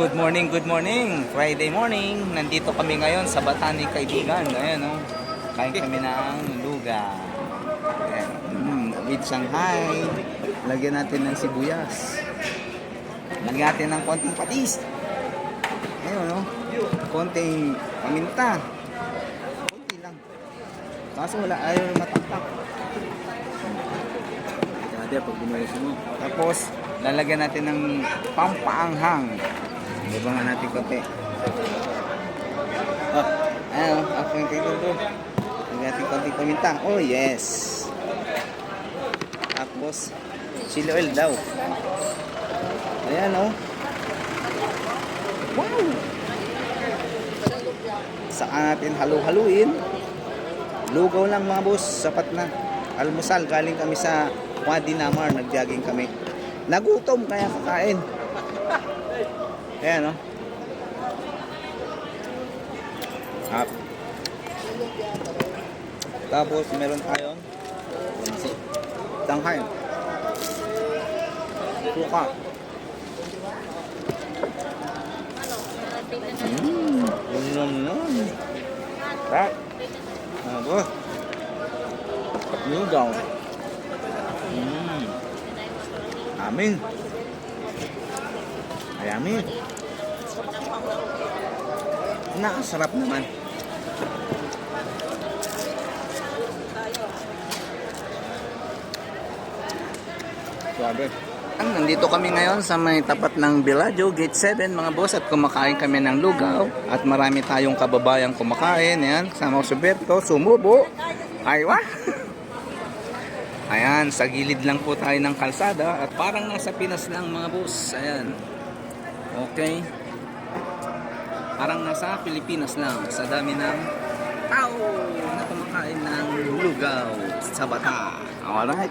Good morning, good morning. Friday morning. Nandito kami ngayon sa Batani, kaibigan. Ayan, oh. Kain kami ng luga. Ayan. Mm, with Shanghai. Lagyan natin ng sibuyas. Lagyan natin ng konting patis. Ayun, oh. Konting paminta. Konti lang. Kaso wala, ayaw mataktak. Dati pag binuhos mo. Tapos, lalagyan natin ng pampaanghang. Di ba nga natin konti? Oh, ano, ako yung kay Dudu. Lagyan natin konti paminta. Oh, yes. Tapos, chili oil daw. Ayan, oh. Wow! Saka natin halu-haluin. Lugaw lang mga boss, sapat na. Almusal, galing kami sa Wadi Namar, nag-jogging kami. Nagutom kaya kakain. Ayan, no? Up. Tapos, meron tayong Kasi, Tanghai. Suka. Mmm, yun yun. Right. Ah, boy. Lugaw. Mmm. Amin. Ay, amin. Nakasarap naman. Suabe. Nandito kami ngayon sa may tapat ng Bellagio, Gate 7 mga boss at kumakain kami ng lugaw at marami tayong kababayang kumakain. Ayan, sama ko si Berto, sumubo. Aywa! Ayan, sa gilid lang po tayo ng kalsada at parang nasa Pinas lang mga boss. Ayan. Okay. Parang nasa Pilipinas lang sa dami ng tao na kumakain ng lugaw sa bata. Alright.